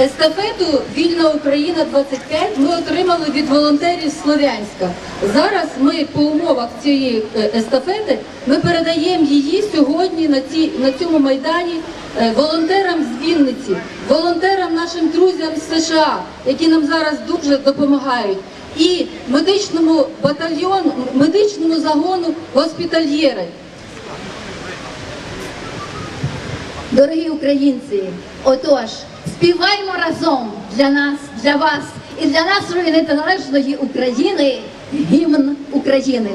Естафету Вільна Україна 25 ми отримали від волонтерів Слов'янська. Зараз ми по умовах цієї е, естафети ми передаємо її сьогодні на, ці, на цьому майдані е, волонтерам з Вінниці, волонтерам нашим друзям з США, які нам зараз дуже допомагають. І медичному батальйону, медичному загону госпітальєри. Дорогі українці, отож, співаймо разом для нас, для вас і для нашої незалежної України гімн України.